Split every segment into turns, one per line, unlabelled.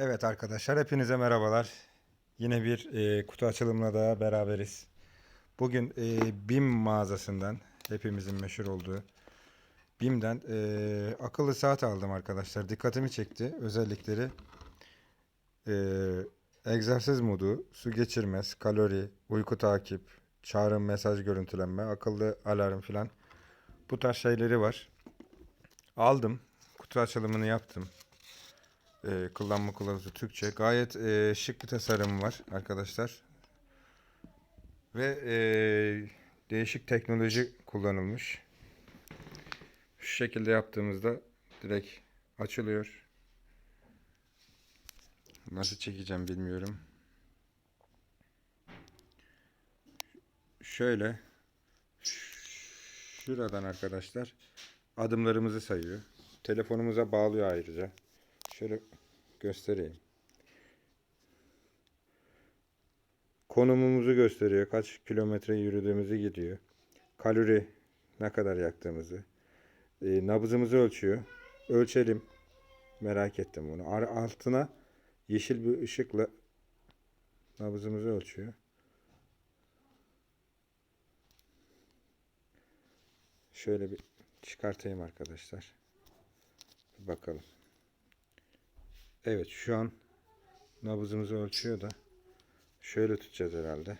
Evet arkadaşlar hepinize merhabalar. Yine bir e, kutu açılımla daha beraberiz. Bugün e, BİM mağazasından hepimizin meşhur olduğu BİM'den e, akıllı saat aldım arkadaşlar. Dikkatimi çekti. Özellikleri e, egzersiz modu, su geçirmez, kalori, uyku takip, çağrı mesaj görüntülenme, akıllı alarm filan bu tarz şeyleri var. Aldım. Kutu açılımını yaptım. E, kullanma kılavuzu Türkçe. Gayet e, şık bir tasarım var arkadaşlar. Ve e, değişik teknoloji kullanılmış. Şu şekilde yaptığımızda direkt açılıyor. Nasıl çekeceğim bilmiyorum. Şöyle şuradan arkadaşlar adımlarımızı sayıyor. Telefonumuza bağlıyor ayrıca. Şöyle göstereyim. Konumumuzu gösteriyor. Kaç kilometre yürüdüğümüzü gidiyor. Kalori ne kadar yaktığımızı. E, nabzımızı ölçüyor. Ölçelim. Merak ettim bunu. Altına yeşil bir ışıkla nabzımızı ölçüyor. Şöyle bir çıkartayım arkadaşlar. Bir bakalım. Evet şu an nabzımızı ölçüyor da şöyle tutacağız herhalde.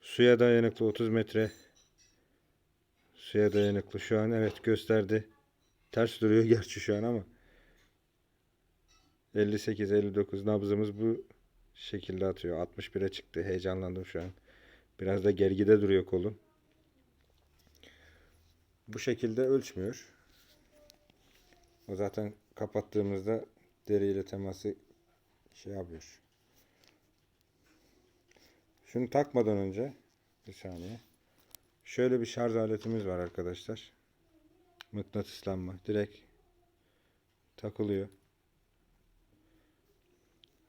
Suya dayanıklı 30 metre suya dayanıklı şu an evet gösterdi. Ters duruyor gerçi şu an ama 58-59 nabzımız bu şekilde atıyor. 61'e çıktı. Heyecanlandım şu an. Biraz da gergide duruyor kolum. Bu şekilde ölçmüyor. O zaten kapattığımızda deriyle teması şey yapıyor. Şunu takmadan önce bir saniye. Şöyle bir şarj aletimiz var arkadaşlar. Mıknatıslanma. Direkt takılıyor.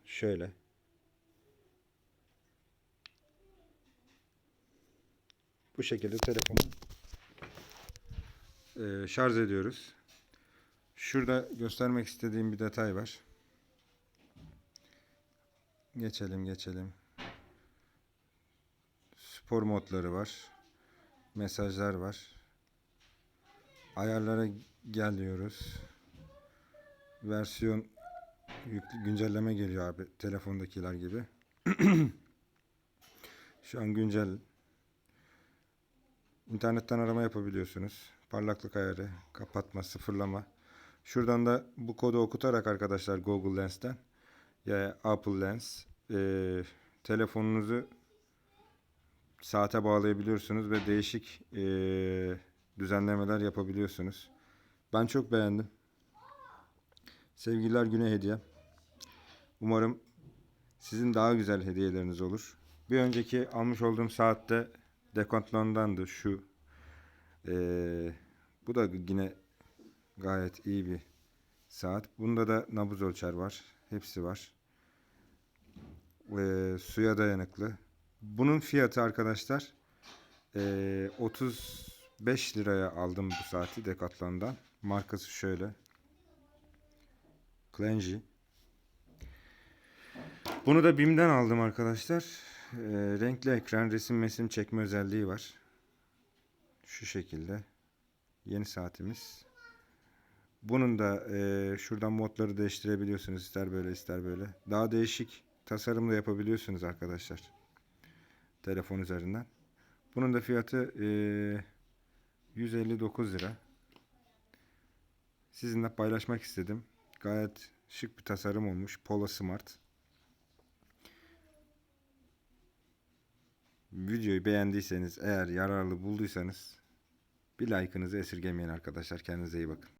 Şöyle. Bu şekilde telefonu e, şarj ediyoruz. Şurada göstermek istediğim bir detay var. Geçelim geçelim. Spor modları var. Mesajlar var. Ayarlara gel diyoruz. Versiyon güncelleme geliyor abi telefondakiler gibi. Şu an güncel. İnternetten arama yapabiliyorsunuz. Parlaklık ayarı, kapatma, sıfırlama. Şuradan da bu kodu okutarak arkadaşlar Google Lens'ten ya Apple Lens e, telefonunuzu saate bağlayabiliyorsunuz ve değişik e, düzenlemeler yapabiliyorsunuz. Ben çok beğendim. Sevgililer günü hediye. Umarım sizin daha güzel hediyeleriniz olur. Bir önceki almış olduğum saatte Decathlon'dandı şu. Ee, bu da yine gayet iyi bir saat. Bunda da nabız ölçer var. Hepsi var. Ee, suya dayanıklı. Bunun fiyatı arkadaşlar ee, 35 liraya aldım bu saati Decathlon'dan. Markası şöyle. Clengy. Bunu da BİM'den aldım arkadaşlar. Ee, renkli ekran, resim mesim çekme özelliği var. Şu şekilde. Yeni saatimiz. Bunun da e, şuradan modları değiştirebiliyorsunuz. ister böyle ister böyle. Daha değişik tasarımda yapabiliyorsunuz arkadaşlar. Telefon üzerinden. Bunun da fiyatı e, 159 lira. Sizinle paylaşmak istedim. Gayet şık bir tasarım olmuş. Polo Smart. Videoyu beğendiyseniz eğer yararlı bulduysanız bir like'ınızı esirgemeyin arkadaşlar. Kendinize iyi bakın.